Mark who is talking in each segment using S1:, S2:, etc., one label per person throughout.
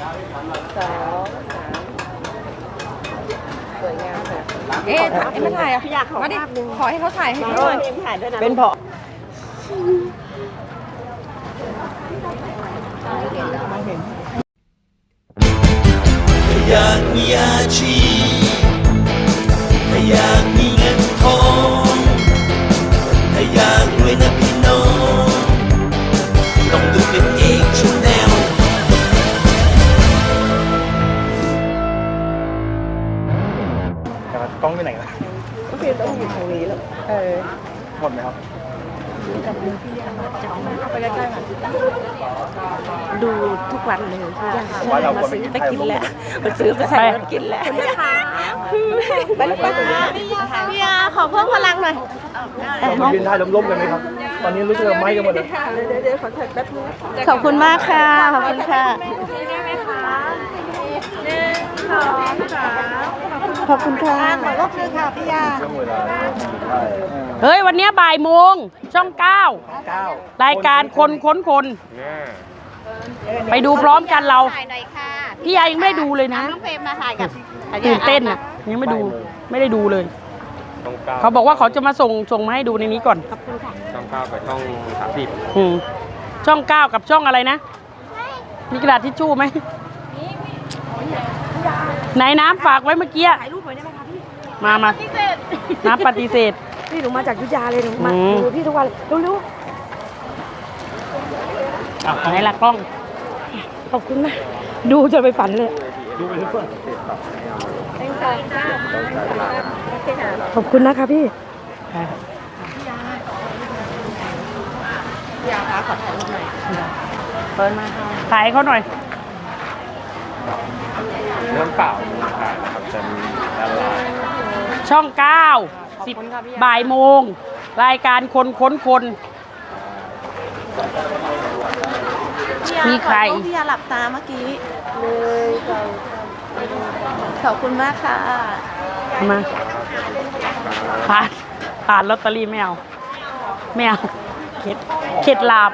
S1: สองสามสวยงามค่ะ
S2: เอ๊ะถ่ายไม่ถ่ายอะ
S1: อยากขอ
S2: มาดิ
S1: ภาพหนึ่ง
S2: ขอให้เขาถ่ายให้
S1: เอ
S2: ด้ว
S1: อยถ่ายด้วยนะ
S3: เป็นเพราะ
S4: อยากมีอาชีพ กล้
S3: องไปไหนล่ะ
S1: ก็คือต้องอยู่ทางนี้แล้วเออ
S3: หมดไหมครับ
S1: ดูทุกวันเลย
S3: ว่าเรา
S1: มา
S3: ควรไป
S1: ซื้อ
S3: กิน
S1: ไป
S3: ไข่
S1: กิน
S3: มุก
S1: แล้วมาซื้อไปใส่รถกินแล้วไปไปพี่ยาขอเพิ่มพลังหน่อย
S3: เรามายืนท่ายล้มๆกันไหมครับ ตอนนี้รู้สึกว่าไหม้กันหมดเลย
S1: เดี๋ยวเดี๋ยวขอถ่ายแป๊บนึงขอบคุณมากค่ะ ขอบคุณค่ะ ขอบคุณค่ะขอรบเลยค่ะพี่ยา
S3: ช่วงเวลาใช่
S2: เฮ้ย วันเนี้ยบ่ายโมง ช่องเก้า
S3: เก้ารา
S2: ยการคนค้นคน ไปดูพร้อมกันเรา
S1: ถ่ายหน่อยค่ะ
S2: พี่ยายังไม่ได้ดูเลยนะ
S1: น้องเฟรมมาถ่ายกับ
S2: ตื่นเต้นอะ ยังไม่ดู ไม่ได้ดูเลยเขาบอกว่าเขาจะมาส่งส่งมาให้ดูในนี้ก่อน
S5: ช่องเก้ากับช่องสามสิบ
S2: อืมช่องเก้ากับช่องอะไรนะ มีกระดาษทิชชู่ไหม ไหนน้ำฝากไว้เมื่อกี้ ถ่ายรูปไว้ได้ไหมคะพี่มามาน้ำปฏิเสธ
S1: พี่หนูมาจากยุธยาเลยหนูมา
S2: อืม
S1: ดูพี่ทุกวันเร็ว
S2: ไหนล่ะกล้อง
S1: ๆขอบคุณนะดูจนไปฝันเลย
S3: ดูไปทุกคน
S1: ขอบคุณนะคะพี่
S2: เปิดมาถ่ายให้เขาหน่อย
S5: เรื่องเปล่าถ่ายนะครับจะมีด้านล่าง
S2: ช่องเก้าสิบบ่ายโมง รายการคนค้นคน มีใคร
S1: พี่ยาหลับตาเมื่อกี้เลยขอบคุณมากค่ะ
S2: มาผ่านผ่านลอตเตอรี่ไม่เอา ไม่เอา เข็ดเข็ดลาบ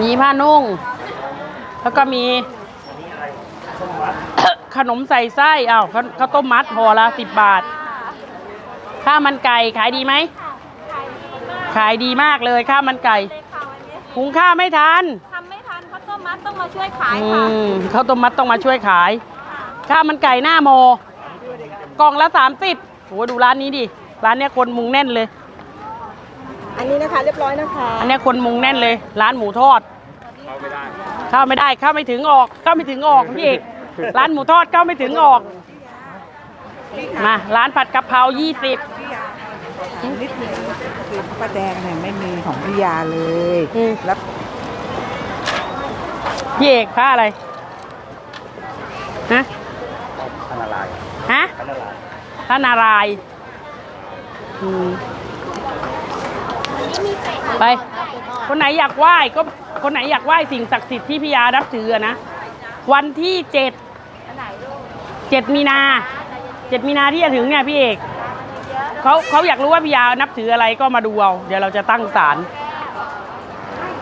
S2: มีผ้านุ่ง แล้วก็มีขนมใส่ไส้อ้าวข้าวข้าวต้มมัดห่อละสิบบาท ข้าวมันไก่ขายดีไหม ขายดีมากเลยข้าวมันไก่หุงข้าวไม่ทัน
S6: ทำไม่ทันข้าวต้มมัดต้องมาช่วยขาย
S2: อื
S6: ค่ะ
S2: มข้าวต้มมัดต้องมาช่วยขาย ข้าวมันไก่หน้าโมกล่องละสามสิบโอ้ดูร้านนี้ดิ ร้านเนี้ยคนมุงแน่นเลย
S1: อันนี้นะคะเรียบร้อยนะคะ
S2: อันเนี้ยคนมุงแน่นเลย ร้านหมูทอด
S5: เข้าไม่ได้
S2: เข้าไม่ได้เข้าไม่ถึงออกเข้าไม่ถึงออกพี่เอกร้านหมูทอดเข้าไม่ถึงออก มาร้านผัดกะเพรายี่สิบ
S3: นิดนึงคือป้าแดงเนี่ยไม่มีของพิยาเลยแล้ว
S2: พี่เอกผ้าอะไรฮะ
S3: พันอะไร
S2: ฮะ
S3: พันอะไร
S2: พระนารายณ์อืมไป คนไหนอยากไหว้ก็คนไหนอยากไหว้สิ่งศักดิ์สิทธิ์ที่พี่ยานับถืออะนะ วันที่เจ็ดเจ็ดมีนาเจ็ดมีนาที่จะถึงเนี่ยพี่เอกเขาเขาอยากรู้ว่าพี่ยานับถืออะไรก็มาดูเอาเดี๋ยวเราจะตั้งศาล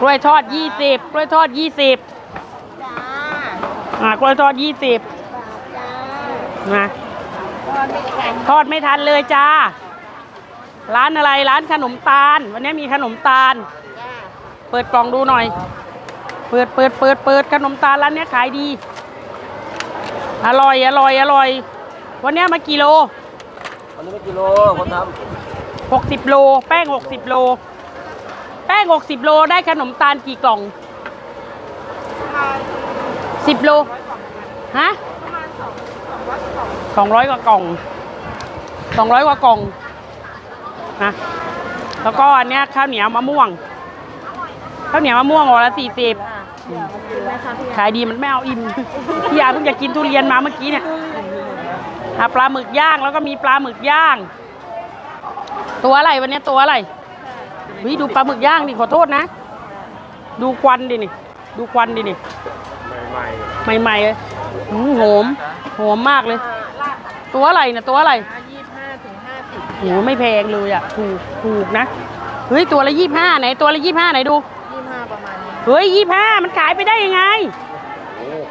S2: กล้วยทอดยี่สิบกล้วยทอดยี่สิบอ่ากล้วยทอดยี่สิบนะทอดไม่ทันเลยจ้า ร้านอะไรร้านขนมตาล วันนี้มีขนมตาล เปิดกล่องดูหน่อย เปิดเปิดเปิดเปิดขนมตาลร้านเนี้ยขายดี อร่อยอร่อยอร่อย วันเนี้ยมากี่โล
S3: วันนี้ไม่กิโลคนท
S2: หกสิบโล แป้งหกสิบโล แป้งหกสิบโลได้ขนมตาลกี่กล่องสิบโล ฮะสองร้อยกว่ากล่องสองร้อยกว่ากล่องนะแล้วก็อันเนี้ยข้าวเหนียวมะม่วง ข้าวเหนียวมะม่วงห่อละสี่สิบขายดีมันไม่เอาอิ่มพี่ยาเพิ่งจะกินทุเรียนมาเมื่อกี้เนี่ยอะปลาหมึกย่างแล้วก็มีปลาหมึกย่าง ตัวอะไรวันนี้ตัวอะไรวิดูปลาหมึกย่างดิขอโทษนะ ดูควันดินี่ ดูควันดินี่
S5: ใหม่
S2: ใหม่ๆเลยอื้อหอมหอมมากเลย ตัวอะไรนะตัวอะไรยี่ห้าถึงห้าสิบโหไม่แพงเลยอะ ถูกถูกนะ เฮ้ยตัวละยี่ห้าไหนตัวละยี่ห้าไหนดู เฮ้ยยี่ห้ามันขายไปได้ยังไง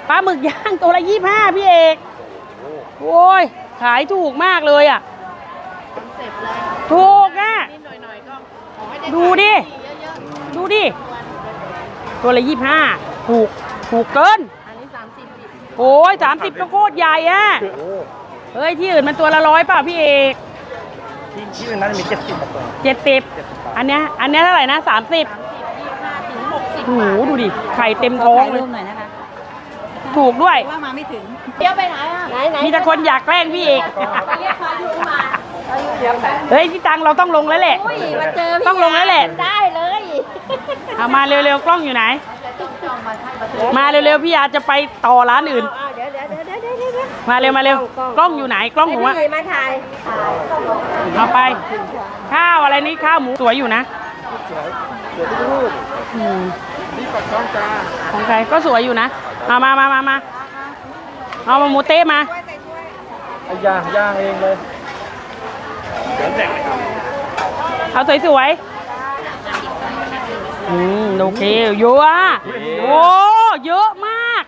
S2: ปลาหมึกย่างตัวละยี่ห้าพี่เอกโอ้ยขายถูกมากเลยอะถูกอะดูดิดูดิตัวละยี่ห้าถูกถูกเกิน
S1: อันนี้สามสิบ
S2: โอ้ยสามสิบก็โคตรใหญ่อะเฮ้ยที่อื่นมันตัวละร้อยเปล่าพี่เอก
S5: ที่ที่อื่นน่าจะมีเจ็ดสิบกว่าตัว
S2: เจ็ดสิบอันเนี้ยอันเนี้ยเท่าไหร่นะสามสิบ
S1: ห้าถึงหกสิบ
S2: โอ้โหดูดิไข่เต็มท้อง
S3: ถ่าย
S2: เล
S3: รู
S2: ย
S3: ปหน่อยนะคะ
S2: ถูกด้วย
S3: ว่ามาไม่ถึง
S1: เดี๋ยวไปไหนอะไหนไหน
S2: มีแต่คนอยากแกล้งพี่เอก
S1: เรียกพายุมาเดี๋ยวไป
S2: เฮ้ยพี่ตังเราต้องลงแล้วแหละ
S1: อุ้ยมาเจอพี่
S2: ต้องลงแล้วแหละ
S1: ได้เลย
S2: เอามาเร็วๆกล้องอยู่ไหน มาเร็วๆพี่ยาจะไปต่อร้านอื่น
S1: เดี๋ยวเดี๋ยวเดี๋ยวเดี๋ยวเดี๋ยวเดี๋ยว
S2: มาเร็วมาเร็วกล้องอยู่ไหนกล้องหนูอะ
S1: ให้พี่มาถ่าย
S2: เอาไป ข้าวอะไรนี่ข้าวหมูสวยอยู่นะ อืมของใครก็สวยอยู่นะ มามามามามาเอามาหมูเต้มา
S5: ย่างย่างเองเลย
S2: เอาสวยๆอืมโอเคเยอะอะโอ้เยอะมาก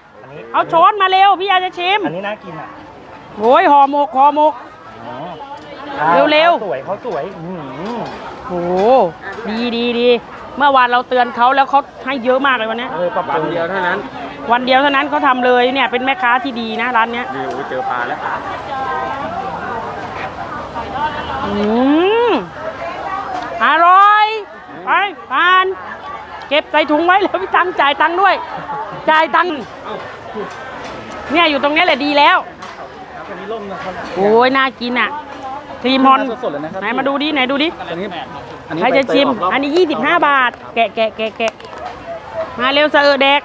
S2: เอาช้อนมาเร็วพี่ยาจะชิม
S5: อันนี้น่ากินอะ
S2: โอ้ยห่อหมกห่อหมก เร็วๆ
S5: ขาสวยเขาสวยอื้อหือ
S2: โอ้ดีดีดี เมื่อวานเราเตือนเขาแล้วเขาให้เยอะมากเลยวันเนี้ย
S5: เออปรับปรุงเดียวเท่านั้น
S2: วันเดียวเท่านั้นเขาทำเลยเนี่ยเป็นแม่ค้าที่ดีนะร้านเนี้ย
S5: ดีโอ้ยเจอปลาแล้ว
S2: อืมอร่อย ไปทาน เก็บใส่ถุงไว้แล้วพี่ตังค์จ่ายตังค์ด้วย จ่ายตังค์เนี่ยอยู่ตรงนี้แหละดีแล้ว
S5: อันนี้ร่มนะครับ
S2: โอ้ยน่ากินอะ ครีมฮอน
S5: สดๆเลยนะครับ
S2: ไหนมาดูดิไหนดูดิ
S5: อันนี้อันนี้
S2: ใครจะชิม
S5: ไปเตยกรบ
S2: อันนี้ 25 บาท แกะแกะแกะแกะมาเร็วเสอะแดก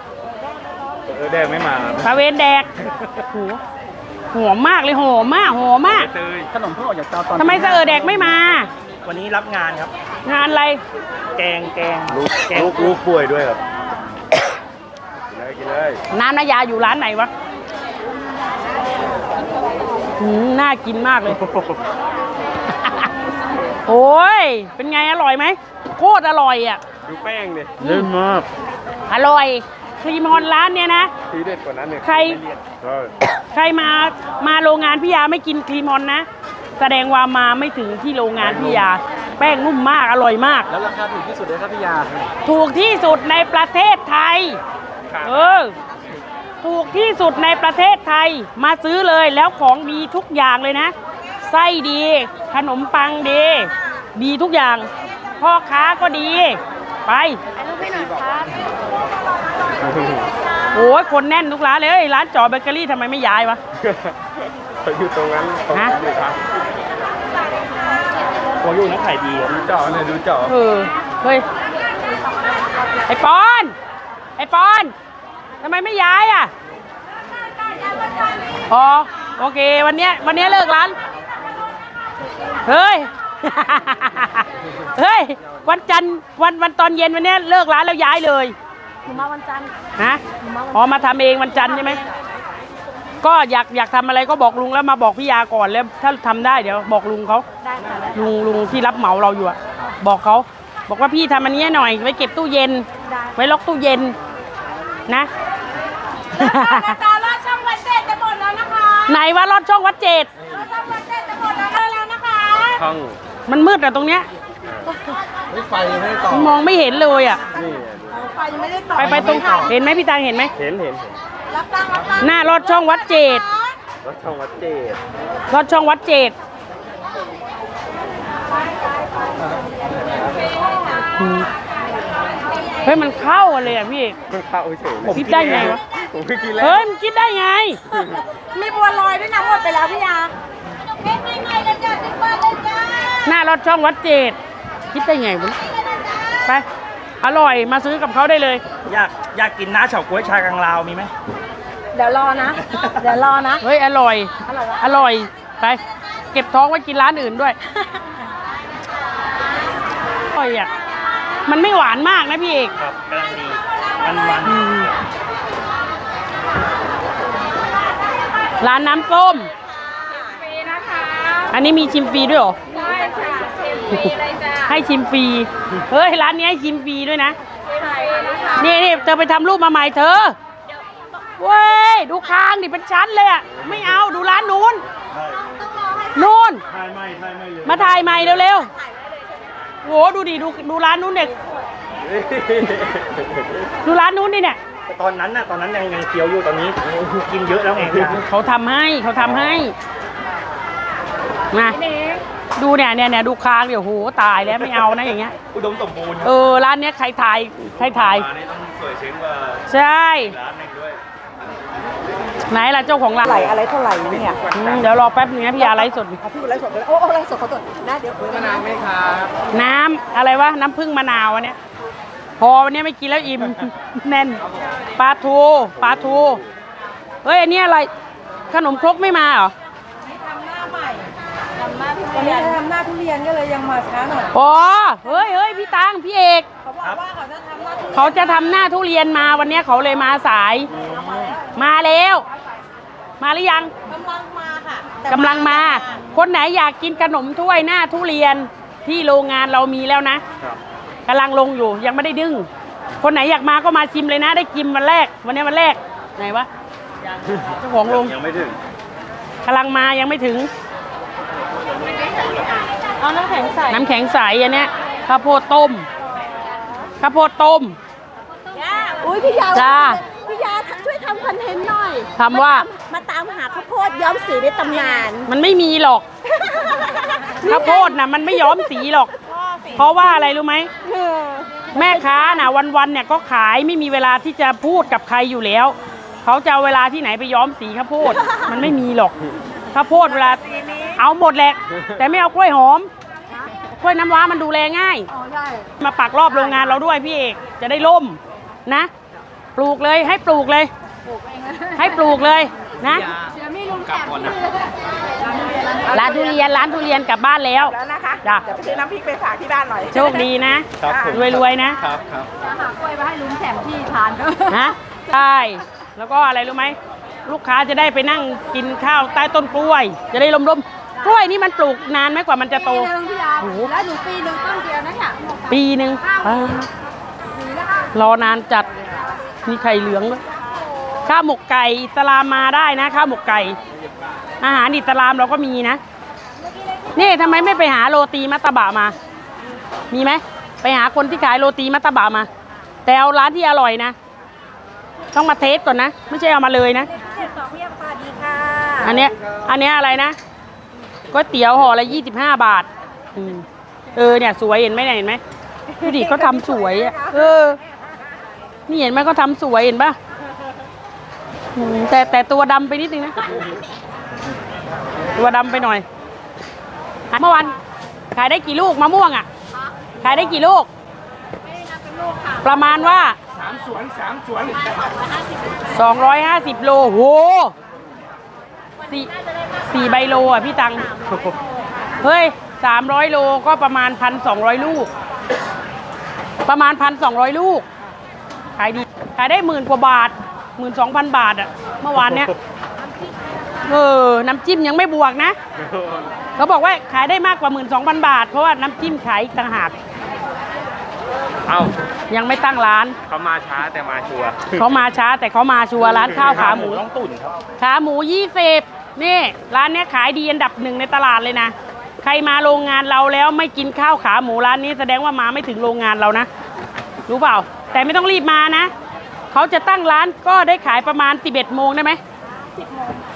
S5: เออแดงไม่มาครับ
S2: ตาเวนแดกโหหอมมากเลยหอมมากหอมมาก
S5: เตยขนมเพิ่งออกจากเตาตอน
S2: ทำไมเสอะแดกไม่มา
S5: วันนี้รับงานครับ
S2: งานอะไร
S5: แกงแกงลูกแกงลูกลูกป่วยด้วยครับกินเลยกินเลย
S2: น้ำนายาอยู่ร้านไหนวะอืมน่ากินมากเลย โอ้ย เป็นไงอร่อยไหมโคตรอร่อยอะ
S5: ดูแป้งดิเล่นมาก
S2: อร่อยครีมฮอนร้านเนี่ยนะ
S5: ทีเด็ดกว่านั้นเนี่ย
S2: ใคร
S5: ใช่
S2: ใครมามาโรงงานพี่ยาไม่กินครีมฮอนนะ แสดงว่ามาไม่ถึงที่โรงงานพี่ยา แป้งนุ่มมากอร่อยมาก
S5: แล้วราคาถูกที่สุดเลยครับพี่ยา
S2: ถูกที่สุดในประเทศไทย เออ ถูกที่สุดในประเทศไทย มาซื้อเลยแล้วของดีทุกอย่างเลยนะ ไส้ดี ขนมปังดี ดีทุกอย่าง พ่อค้าก็ดี ไปโอ้ยคนแน่นทุกร้านเลยเอ้ยร้านจอเบเกอรี่ทำไมไม่ย้ายวะ
S5: เขาอยู่ตรงนั้นเขา
S2: ฮะ
S5: อยู่ครับหัวอยู่นักขายดีอะดูเจาะเนี่ยดูเจาะ
S2: เออ เฮ้ย ไอปอน ไอปอน ทำไมไม่ย้ายอะ อ๋อ โอเค วันเนี้ยวันเนี้ยเลิกร้าน เฮ้ย เฮ้ย วันจันทร์วันวันตอนเย็นวันเนี้ยเลิกร้านแล้วย้ายเลย
S1: หนูมาวันจันทร์
S2: ฮะอ๋อมาทำเองวันจันทร์ใช่ไหม ก็อยากอยากทำอะไรก็บอกลุงแล้วมาบอกพี่ยาก่อนแล้วถ้าทำได้เดี๋ยวบอกลุงเขา
S1: ได้ค่ะได้
S2: ลุงลุงที่รับเหมาเราอยู่อะบอกเขา บอกว่าพี่ทำอันนี้ให้หน่อย ไว้เก็บตู้เย็น
S1: ได้
S2: ไว้ล็อกตู้เย็น นะ
S1: ตาลอดช่องวันเจ็ดจะหมดแล้วนะคะ
S2: ไหนว่าลอดช่องวัดเจด
S1: ช่องมัน
S2: มืดอะตรงเนี้ย
S5: ไม่ไฟไม่ต่อ
S2: มันมองไม่เห็นเลยอะ
S5: นี่
S1: ไฟยังไม่ได้ต่อ
S2: ไปไปตรงเห็นไหมพี่ตังเห็นไหม
S5: เห็นเห็นเห็น
S1: รับตังค์รับตังค์
S2: หน้าลอดช่องวัดเจด
S5: รถช่องวัดเจด
S2: ลอดช่องวัดเจดอืมเฮ้ยมันเข้ากันเลยอะพี่
S5: มันเข้าเฉย
S2: คิดได้ไงวะ
S5: ผมเพิ่งกินแล้ว
S2: เฮ้ยมันคิดได้ไง
S1: มีบัวลอยด้วยนะหมดไปแล้วพี่ยาเค้กใหม่ๆเลยจ้ะสิบบาทเลยจ้า
S2: หน้ารถช่องวัดเจดคิดได้ไงวะไป อร่อยมาซื้อกับเขาได้เลย
S5: อยากอยากกินน้าเฉาก๊วยชากังลาวมีไหม
S1: เดี๋ยวรอนะ เดี๋ยวรอนะ
S2: เฮ้ย อร่อย
S1: อร่อยวะ
S2: อร่อย ไป เก็บท้องไว้กินร้านอื่นด้วย อร่อยอะ มันไม่หวานมากนะพี่เอก
S5: ครับกำลังดีมันมัน
S2: อืมร้านน้ำส้ม
S6: ฟรีนะคะ
S2: อันนี้มีชิมฟรีด้วยเหรอ ให้ชิมฟรี เฮ้ยร้านนี้ให้ชิมฟรีด้วยนะ
S6: เค็
S2: นี่นี่เธอไปทำรูปมาใหม่เธอเว้ยดูคางดิเป็นชั้นเลยอะไม่เอาดูร้านนู้นนู้น
S5: ถ่ายไม่ถ่ายไม่เลย
S2: มาถ่ายใหม่เร็วๆโหดูดิดูดูร้านนู้นเด็กดูร้านนู้นดิเนี่ย
S5: ตอนนั้นน่ะตอนนั้นยังยังเคี้ยวอยู่ตอนนี้กินเยอะแล้วไง
S2: เขาทำให้เขาทำให้มา ดูเนี่ยเนี่ยเนี่ยดูคางเดี๋ยวโหตายแล้วไม่เอานะอย่างเงี้ย
S5: อุดมสมบูรณ์
S2: เออร้านเนี้ยใครถ่ายใครถ่าย
S5: ร้านนี้ต้องสวยเช้งกว่า
S2: ใช่
S5: ร้านหนึงด้วย
S2: ไหนล่ะเจ้าของร้าน
S3: ไหลอะไรเท่าไหร่เนี่ย
S2: อืมเดี๋ยวรอแป๊บนึงนะพี่ยาไลฟ์สดอยู่
S3: เอาพี่ไลฟ์สดไปแล้วโอ้โอ้ไลฟ์สดเขาตัวได้เดี๋ยวคุยกันนะ
S2: น้ำอะไรวะน้ำผึ้งมะนาวอันเนี้ยพอวันนี้ไม่กินแล้วอิ่ม แน่นปลาทูปลาทูเฮ้ยอันนี้อะไรขนมครกไม่มาเหรอ
S3: วันนี้ทำหน้าทุเรียนก็เลยยังมาช้าหน่อย
S2: อ๋อเฮ้ยเฮ้ยพี่ตังพี่เอก
S3: เขาบอกว่าเขาจะทำหน้าทุเรียน
S2: เขาจะทำหน้าทุเรียนมาวันนี้เขาเลยมาสาย มาแล้ว มาหรือยัง
S3: กำลังมาค่ะ
S2: กำลังมา คนไหนอยากกินขนมถ้วยหน้าทุเรียนที่โรงงานเรามีแล้วนะครับกำลังลงอยู่ยังไม่ได้ดึง คนไหนอยากมาก็มาชิมเลยนะ ได้กินวันแรก วันนี้วันแรกไหนวะเจ้าของโรง
S5: ยังไม่ถึง
S2: กำลังมายังไม่ถึง
S1: เอาน้ำแข็งใส่
S2: น้ำแข็งใสอันเนี้ยข้าวโพดต้มข้าวโพดต้ม
S1: อุ้ยพี่ยา
S2: จ้า
S1: พี่ยาช่วยทำคอนเทนต์หน่อย
S2: ทำว่า
S1: มาตามหาข้าวโพดย้อมสีในตำนาน
S2: มันไม่มีหรอกข้าวโพดนะมันไม่ย้อมสีหรอก เพราะว่าอะไรรู้ไหมแม่ค้าน่ะวันๆเนี่ยก็ขายไม่มีเวลาที่จะพูดกับใครอยู่แล้ว เขาจะเอาเวลาที่ไหนไปย้อมสีข้าวโพด มันไม่มีหรอก ข้าวโพดเวลาเอาหมดแหละ แต่ไม่เอากล้วยหอม กล้วยน้ำว้ามันดูแลง่ายมาปักรอบโรงงานเราด้วยพี่เอกจะได้ล่มนะ ปลูกเลยให้ปลูกเลยให้ปลูกเลยนะ ร้านทุเรียนร้านทุเรียนกลับบ้านแล้ว
S3: แล้วนะคะ
S2: จ้ะ
S3: เดี๋ยวไปซื้อน้ำพริกไปฝากที่บ้านหน่อย
S2: โชคดีนะ
S5: ครับผม
S2: รวยๆนะ ครับ
S5: ครับ
S2: ฮะใช่แล้วก็อะไรรู้ไหม ลูกค้าจะได้ไปนั่งกินข้าวใต้ต้นกล้วย จะได้ลมๆกล้วยนี่มันปลูกนานไหมกว่ามันจะโต
S6: ปีหนึ่งพี่ยา
S2: โอ้โห
S6: แล้วหนูปีหนึ่งต้นเดียวนะเนี่ย
S2: ปีหนึ่งอ่ารอนานจัดมีไข่เหลืองด้วยข้าวหมกไก่อิสลามมาได้นะข้าวหมกไก่ อาหารอิสลามเราก็มีนะ นี่ทำไมไม่ไปหาโรตีมัตตบะมา มีไหมไปหาคนที่ขายโรตีมัตตบะมา แต่เอาร้านที่อร่อยนะ ต้องมาเทสก่อนนะ ไม่ใช่เอามาเลยนะ
S3: สองเรียบสวัสดีค่ะ
S2: อันเนี้ยอันเนี้ยอะไรนะก๋วยเตี๋ยวห่อละยี่สิบห้าบาทอืมเออเนี่ยสวยเห็นไหมเนี่ยเห็นไหมดูดิเขาทำสวยอะเออ นี่เห็นไหมเขาทำสวยเห็นปะอืมแต่แต่ตัวดำไปนิดนึงนะ ตัวดำไปหน่อย เมื่อวัน ขายได้กี่ลูกมะม่วงอะ ขายได้กี่ลูกประมาณว่า
S5: สามสวนสามสวน
S2: สองร้อยห้าสิบโลโหสี่สี่ใบโลอะพี่ตัง เฮ้ยสามร้อยโลก็ประมาณพันสองร้อยลูก ประมาณพันสองร้อยลูก ขายดี ขายได้หมื่นกว่าบาทหมื่นสองพันบาทอะ เมื่อวานเนี้ย เออ น้ำจิ้มยังไม่บวกนะ เขาบอกว่าขายได้มากกว่าหมื่นสองพันบาท เพราะว่าน้ำจิ้มขายอีกต่างหาก
S5: เอ้า
S2: ยังไม่ตั้งร้าน
S5: เขามาช้าแต่มาชัวร์
S2: เขามาช้าแต่เขามาชัวร์ร้านข้าวขาหมู
S5: ต้องตุ่นครับ
S2: ขาหมูยี่สิบนี่ร้านเนี้ยขายดีอันดับหนึ่งในตลาดเลยนะ ใครมาโรงงานเราแล้วไม่กินข้าวขาหมูร้านนี้แสดงว่ามาไม่ถึงโรงงานเรานะ รู้เปล่า แต่ไม่ต้องรีบมานะ เขาจะตั้งร้านก็ได้ขายประมาณ 11โมงได้ไหม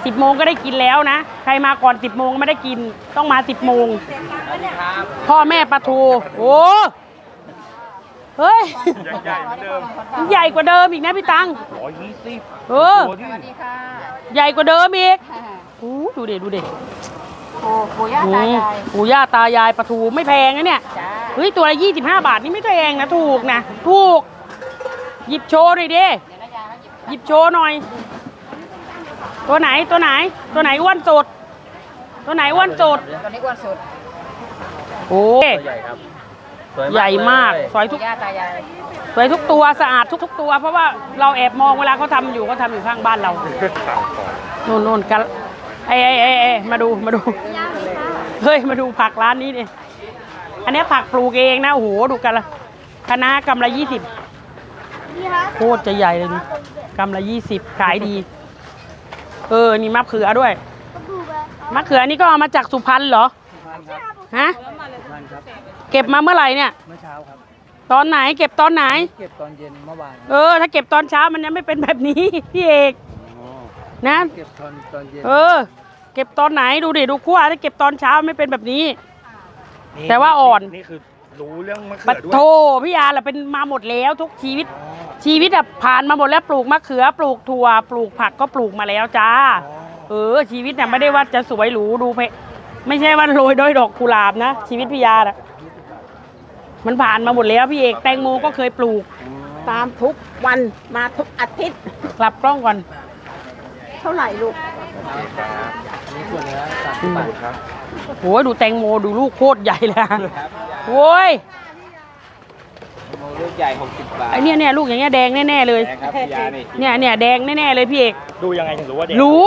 S2: สิบโมงก็ได้กินแล้วนะ ใครมาก่อน10โมงไม่ได้กิน ต้องมา10โมงพ่อแม่ปลาทู โอ้ เฮ้ย
S5: ใหญ่ๆเหมือนเดิม
S2: ใหญ่กว่าเดิมอีกนะพี่ตัง
S5: ร้อยยี่สิบ
S2: เออ
S5: ตัวที่
S2: ใหญ่กว่าเดิมอีกโอ้ดูเด็ดูเด็
S6: โอ้ปู่ย่าตายาย
S2: ปู่ย่าตายายปลาทูไม่แพงนะเนี่ย
S6: จ้า
S2: เฮ้ยตัวละยี่สิบห้าบาทนี่ไม่แพงนะถูกนะถูก หยิบโชว์หน่อยดิหยิบโชว์หน่อย ตัวไหนตัวไหน ตัวไหนอ้วนสุด ตัวไหนอ้วนสุด
S6: ตอนนี้อ้วนสุด
S2: โอ้
S5: ใหญ่ครับ
S2: ใหญ่มากสวยทุ
S6: ปู่
S2: ก
S6: ย่าตายาย
S2: สวยทุกตัวสะอาดทุกๆตัว เพราะว่าเราแอบมองเวลาเขาทำอยู่เขาทำอยู่ข้างบ้านเรา
S5: สั่งของ
S2: โน่นโน่นกันไอ้ไอ้ไอ้ไอ้มาดูมาดูเฮ้ยมาดูผักร้านนี้ดิอันเนี้ยผักปลูกเองนะโอ้โหดูกันละคณะน้ากำละยี่สิบโคตรจะใหญ่เลยนี่กำละยี่สิบขายดี เออนี่มะเขือด้วยมะเขือนี่ก็เอามาจากสุพรรณเหรอฮะ เก็บมาเมื่อไหร่เนี่ย
S3: เมื่อเช้าครับ
S2: ตอนไหนเก็บตอนไหน
S3: เก็บตอนเย็นเมื่อวาน
S2: เออ ถ้าเก็บตอนเช้ามันยังไม่เป็นแบบนี้ พี่เอกนะ
S3: เก็บตอนตอนเย็น
S2: เออ เก็บตอนไหนดูดิดูขั้วถ้าเก็บตอนเช้าไม่เป็นแบบนี้แต่ว่าอ่อน
S5: นี่คือรู้เรื่องมะเขื
S2: บั
S5: อ
S2: ด
S5: ด้วย
S2: โทพี่อาเราเป็นมาหมดแล้วทุกชีวิต ชีวิตอะผ่านมาหมดแล้วปลูกมะเขือ ปลูกถั่ว ปลูกผักก็ปลูกมาแล้วจ้า เออ ชีวิตเนี่ยไม่ได้ว่าจะสวยหรูดูเพไม่ใช่ว่าโรยด้วยดอกกุหลาบนะชีวิตพี่ยาอะ มันผ่านมาหมดแล้วพี่เอกแตงโมก็เคยปลูก
S1: ตามทุกวันมาทุกอาทิตย์
S2: กลับกล้องก่อน
S1: เท่าไหร่ลูก
S2: โอ้ยดูแตงโมดูลูกโคตรใหญ่เลยอะโว้ย
S3: ลูกใหญ่60บาท
S2: ไอเนี่ยเนี่ยลูกอย่างเงี้ยแดงแน่ๆเลย
S3: ครับพี่ยานี่
S2: เนี่ยเนี่ยแดงแน่ๆเลยพี่เอก
S5: ดูยังไงถึงรู้ว่าแดง
S2: รู้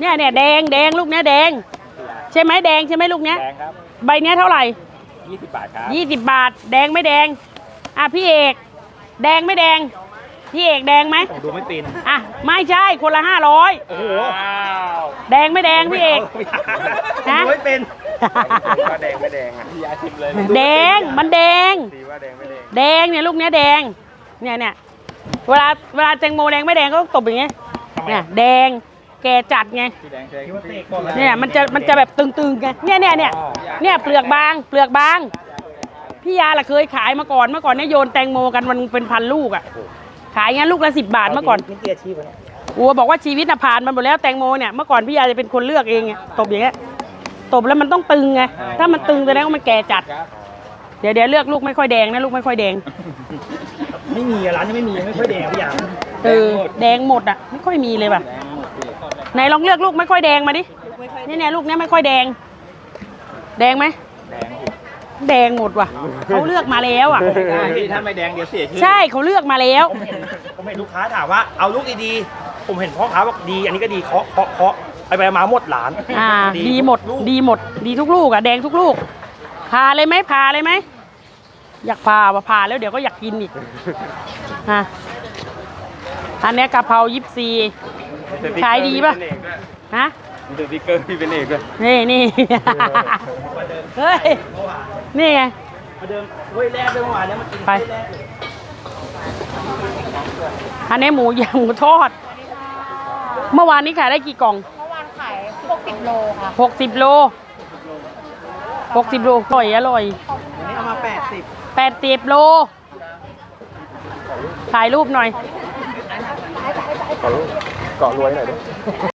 S2: เนี่ยเนี่ยแดงแดงลูกเนี้ยแดง ใช่ไหมแดงใช่ไหมลูกเนี้ย
S5: แดงครับ
S2: ใบเนี้ยเท่าไหร่
S5: 20 บาทครับ
S2: ยี่สิบบาท แดงไม่แดง อะพี่เอก แดงไม่แดง พี่เอกแดงไหม
S5: ผมดูไม่เป็น
S2: อะไม่ใช่คนละห้าร้อย
S5: โอ้โห
S2: แดงไม่แดงพี่เอก
S5: ผม
S2: ฮะ
S5: ดูไม่เป็นว่าแดงไม่แดงอะพี่ยาชิมเลย
S2: แดงมันแดง
S5: ดีว่าแดงไม่แดง
S2: แดงเนี่ยลูกเนี้ยแดง เนี่ยเนี่ยเวลาเวลาแตงโมแดงไม่แดงก็ต้องตบอย่างเงี้ยเนี่ยแดง แกจัดไง
S5: พี่แดงแดงคิดว่าเตะก่อนแล้ว
S2: เนี่ยมันจะมันจะแบบตึงๆไงเนี่ยเนี่ยเนี่ยเนี่ยเปลือกบางเปลือกบาง พี่ยาล่ะเคยขายมาก่อนเมื่อก่อนเนี่ยโยนแตงโมกันมันเป็นพันลูกอะ ขายงั้นลูกละสิบบาทเมื่อก่อน
S5: นี่คืออาชีพเนี่ย
S2: อัวบอกว่าชีวิตน่ะผ่านมาหมดแล้วแตงโมเนี่ยเมื่อก่อนพี่ยาจะเป็นคนเลือกเองไงตบอย่างเงี้ยตบแล้วมันต้องตึงไงถ้ามันตึงแสดงว่ามันแก่จัด เดี๋ยวเดี๋ยวเลือกลูกไม่ค่อยแดงนะลูกไม่ค่อยแดง
S5: ไม่มีอะร้านนี้ไม่มีไม่ค่อยแดงพี่ยา
S2: เออแดงหมดอะไม่ค่อยมีเลยว่ะ ไหนลองเลือกลูกไม่ค่อยแดงมาดินี่เนี่ยลูกเนี้ยไม่ค่อยแดง แดงไหม
S5: แดง
S2: แดงหมดว่ะเขาเลือกมาแล้วอะ
S5: ถ้าไม่แดงเดี๋ยวเสียชื่อ
S2: ใช่เขาเลือกมาแล้ว
S5: ผมเห็นลูกค้าถามว่าเอาลูกดีๆผมเห็นพ่อค้าบอกดีอันนี้ก็ดีเคาะเคาะเคาะไปไปมาหมดหลาน
S2: อ่าดีหมด
S5: ลูก
S2: ดีหมด ดีทุกลูกอะแดงทุกลูกพาเลยไหมพาเลยไหมอยากพาว่าพาแล้วเดี๋ยวก็อยากกินอีกอะอันเนี้ยกะเพรายิบซี ขายดีปะ ฮะ
S5: มีสติ๊กเกอร์พี่เป็นเอกด้วย
S2: นี่นี่ เฮ้ย นี่ไง
S5: มาเดิมเว้ยแรกเดิมเมื่อวานเนี้ยมากิน
S2: ไป อันนี้หมูย่างหมูทอด เมื่อวานนี้ขายได้กี่กล่อง
S6: เมื่อวานขาย60โลค่ะ
S2: หกสิบโลหกสิบโล อร่อยอร่อย
S3: วันนี้เอามา80
S2: แปดสิบโล ถ่ายรูปหน่อย
S5: เกาะรวยหน่อยด้วย